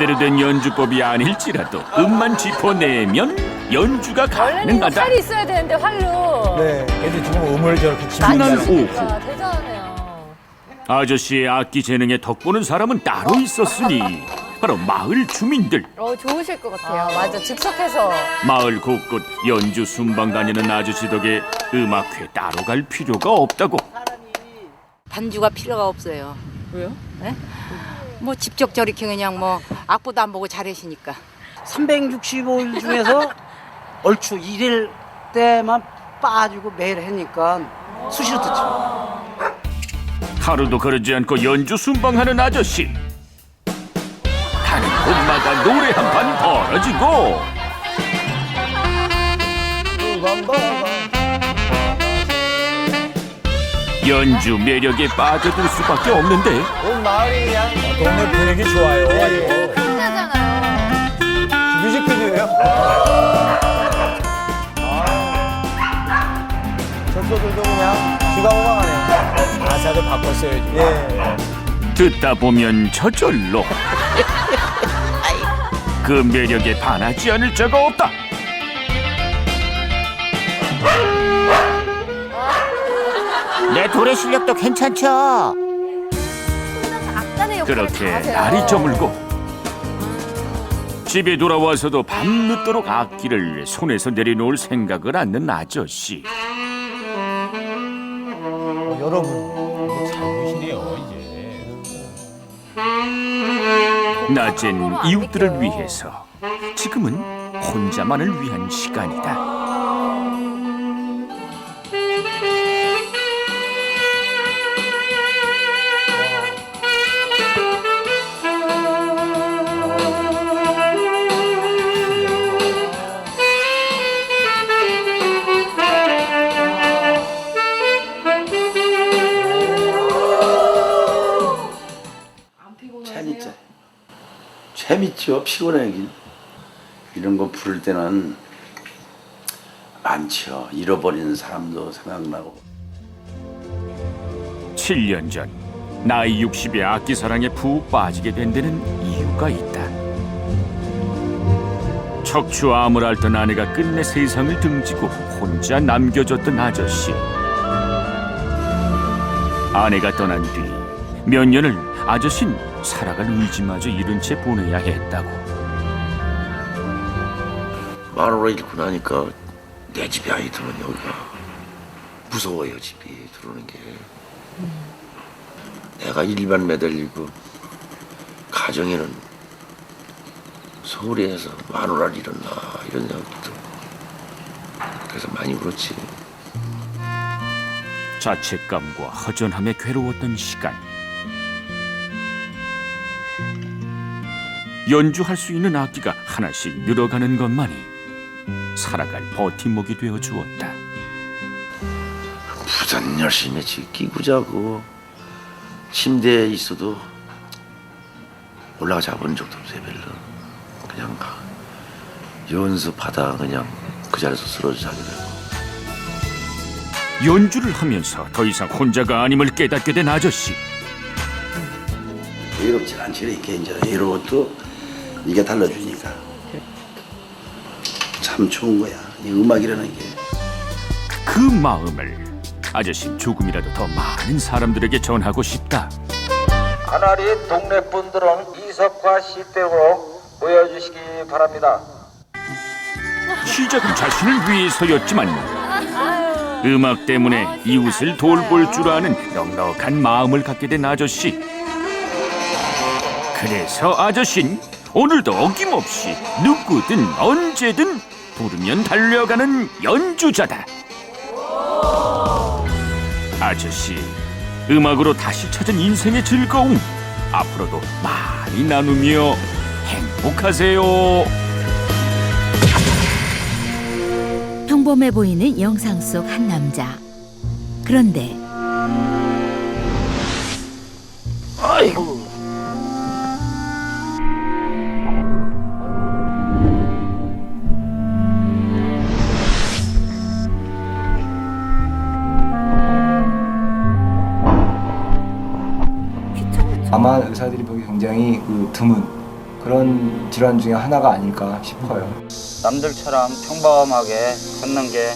제대로 된 연주법이 아닐지라도 음만 짚어내면 연주가 원래는 이거 가능하다. 활이 있어야 되는데 활로. 네. 근데 지금 음을 저렇게 그날 치고 오후 아, 대단하네요. 아저씨의 악기 재능에 덕보는 사람은 따로 있었으니 바로 마을 주민들. 어, 좋으실 것 같아요. 맞아. 즉석해서. 마을 곳곳 연주 순방 다니는 아저씨 덕에 음악회 따로 갈 필요가 없다고. 반주가 필요가 없어요. 왜요? 네? 뭐 직접 저렇게 그냥 뭐 악보도 안 보고 잘하시니까. 365일 중에서 얼추 일일 때만 빠지고 매일 하니까 수시로 듣죠. 하루도 거르지 않고 연주 순방하는 아저씨. 가는 곳마다 노래 한 판 벌어지고 연주 매력에 빠져들 수밖에 없는데 온 마을이 그냥 동네 분위기 좋아요. 뮤직비디오예요. 젖소들도 그냥 귀가 호강하네요. 가사도 바꿨어요 지금. 예. 듣다 보면 저절로 그 매력에 반하지 않을 자가 없다. 내 노래 실력도 괜찮죠? 다 그렇게. 날이 저물고 집에 돌아와서도 밤늦도록 악기를 손에서 내려놓을 생각을 않는 아저씨. 어, 여러분 잘 보시네요 이제. 낮엔 이웃들을 위해서 지금은 혼자만을 위한 시간이다. 재밌죠. 피곤하긴. 이런 거 부를 때는 많죠. 잃어버리는 사람도 생각나고. 7년 전 나이 60의 악기 사랑에 푹 빠지게 된 데는 이유가 있다. 척추암을 앓던 아내가 끝내 세상을 등지고 혼자 남겨졌던 아저씨. 아내가 떠난 뒤 몇 년을 아저씨는 살아갈 의지마저 잃은 채 보내야 했다고. 마누라 잃고 나니까 내 집에 아이 들어오면 여기가 무서워요 집이 들어오는 게 내가 일반 매달리고 가정에는 서울에서 마누라를 잃었나 이런 생각도 그래서 많이 울었지 자책감과 허전함에 괴로웠던 시간. 연주할 수 있는 악기가 하나씩 늘어가는 것만이 살아갈 버팀목이 되어 주었다. 부산 열심히 했지 끼고 자고 침대에 있어도 올라가 자본 적도 없어요 별로 그냥 연습하다 그냥 그 자리에서 쓰러져 자게 되고 연주를 하면서 더 이상 혼자가 아님을 깨닫게 된 아저씨. 외롭진 않지. 이렇게 이제 외로워도 이게 달라주니까. 참 좋은 거야. 이 음악이라는 게. 그 마음을 아저씨 조금이라도 더 많은 사람들에게 전하고 싶다. 가나리 동네 분들은 이석화 시댁으로 모여주시기 바랍니다. 시작은 자신을 위해서였지만 음악 때문에 이웃을 돌볼 줄 아는 넉넉한 마음을 갖게 된 아저씨. 그래서 아저씨는 오늘도 어김없이 누구든 언제든 부르면 달려가는 연주자다. 아저씨, 음악으로 다시 찾은 인생의 즐거움 앞으로도 많이 나누며 행복하세요. 평범해 보이는 영상 속 한 남자. 그런데 아이고 아마 의사들이 보기 굉장히 그 드문 그런 질환 중에 하나가 아닐까 싶어요. 남들처럼 평범하게 걷는 게